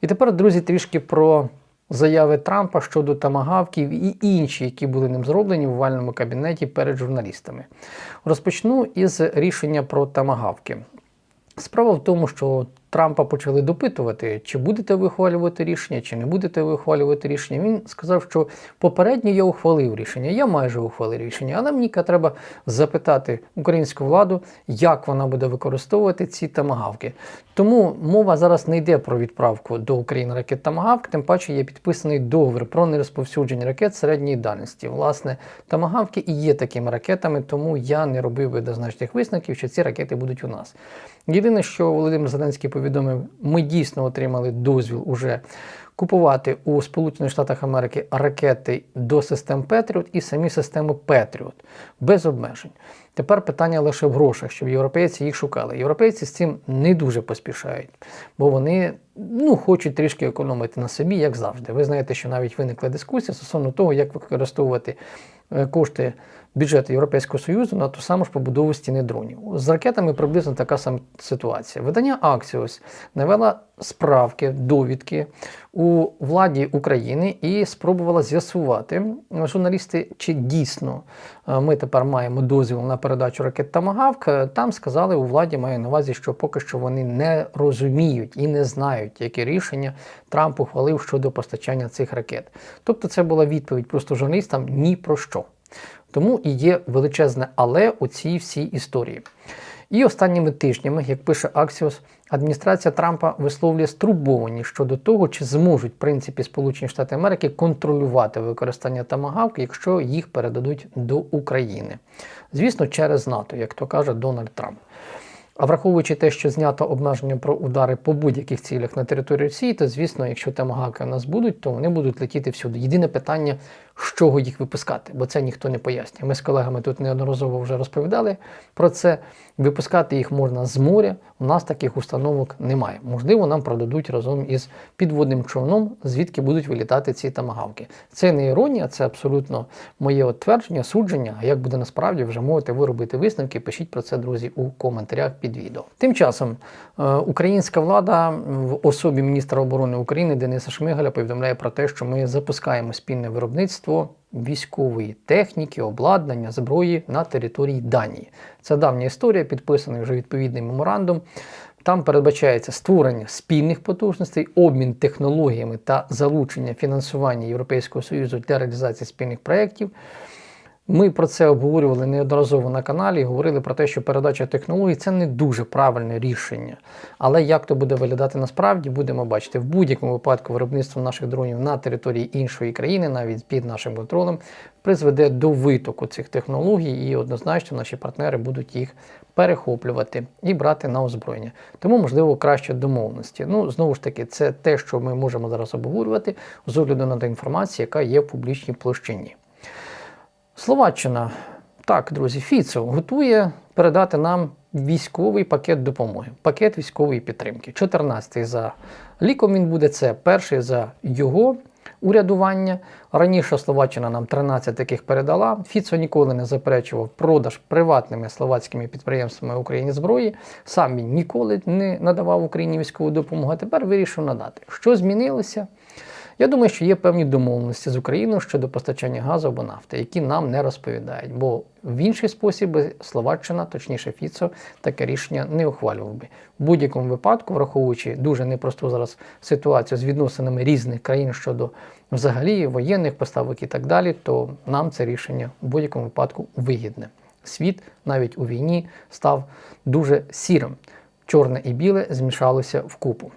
І тепер, друзі, трішки про заяви Трампа щодо тамагавків і інші, які були ним зроблені в вальному кабінеті перед журналістами. Розпочну із рішення про тамагавки. Справа в тому, що Трампа почали допитувати, чи будете ви ухвалювати рішення, чи не будете ви ухвалювати рішення. Він сказав, що попередньо я ухвалив рішення, я майже ухвалив рішення, але мені треба запитати українську владу, як вона буде використовувати ці тамагавки. Тому мова зараз не йде про відправку до України ракет тамагавк, тим паче є підписаний договір про нерозповсюдження ракет середньої дальності. Власне, тамагавки і є такими ракетами, тому я не робив видозначних висновків, що ці ракети будуть у нас. Єдине, що Володимир Зеленський повідомив, ми дійсно отримали дозвіл уже купувати у Сполучених Штатах Америки ракети до систем Петріот і самі системи Петріот без обмежень. Тепер питання лише в грошах, щоб європейці їх шукали. Європейці з цим не дуже поспішають, бо вони ну, хочуть трішки економити на собі, як завжди. Ви знаєте, що навіть виникла дискусія стосовно того, як використовувати е, кошти бюджету Європейського Союзу на ту саму ж побудову стіни дронів. З ракетами приблизно така сама ситуація. Видання Axios навела справки, довідки у владі України і спробувала з'ясувати журналісти, чи дійсно е, ми тепер маємо дозвіл на передачу ракет Тамагавк. Там сказали у владі, маю на увазі, що поки що вони не розуміють і не знають, яке рішення Трамп ухвалив щодо постачання цих ракет. Тобто, це була відповідь просто журналістам ні про що. Тому і є величезне але у цій всій історії. І останніми тижнями, як пише Axios, адміністрація Трампа висловлює стурбованість щодо того, чи зможуть в принципі Сполучені Штати Америки контролювати використання тамагавк, якщо їх передадуть до України. Звісно, через НАТО, як то каже Дональд Трамп. А враховуючи те, що знято обмеження про удари по будь-яких цілях на території Росії, то звісно, якщо тамагавки у нас будуть, то вони будуть летіти всюди. Єдине питання, з чого їх випускати, бо це ніхто не пояснює. Ми з колегами тут неодноразово вже розповідали про це. Випускати їх можна з моря. У нас таких установок немає. Можливо, нам продадуть разом із підводним човном, звідки будуть вилітати ці тамагавки. Це не іронія, це абсолютно моє твердження, судження. А як буде насправді, вже можете виробити висновки. Пишіть про це, друзі, у коментарях під відео. Тим часом е, українська влада в особі міністра оборони України Дениса Шмигаля повідомляє про те, що ми запускаємо спільне виробництво військової техніки, обладнання, зброї на території Данії. Це давня історія, підписаний вже відповідний меморандум. Там передбачається створення спільних потужностей, обмін технологіями та залучення фінансування Європейського Союзу для реалізації спільних проєктів. Ми про це обговорювали неодноразово на каналі, говорили про те, що передача технологій це не дуже правильне рішення. Але як то буде виглядати насправді, будемо бачити. В будь-якому випадку виробництво наших дронів на території іншої країни, навіть під нашим контролем, призведе до витоку цих технологій, і однозначно наші партнери будуть їх перехоплювати і брати на озброєння. Тому, можливо, краще домовленості. Ну, знову ж таки, це те, що ми можемо зараз обговорювати з огляду на ту інформацію, яка є в публічній площині. Словаччина, так, друзі, Фіцо готує передати нам військовий пакет допомоги, пакет військової підтримки. 14-й за ліком він буде це перший за його урядування. Раніше Словаччина нам 13 таких передала. Фіцо ніколи не заперечував продаж приватними словацькими підприємствами Україні зброї. Сам він ніколи не надавав Україні військову допомогу. а Тепер вирішив надати. Що змінилося? Я думаю, що є певні домовленості з Україною щодо постачання газу або нафти, які нам не розповідають, бо в інший спосіб Словаччина, точніше Фіцо, таке рішення не ухвалював би. В будь-якому випадку, враховуючи дуже непросту зараз ситуацію з відносинами різних країн щодо взагалі воєнних поставок і так далі, то нам це рішення в будь-якому випадку вигідне. Світ навіть у війні став дуже сірим. Чорне і біле змішалося в купу.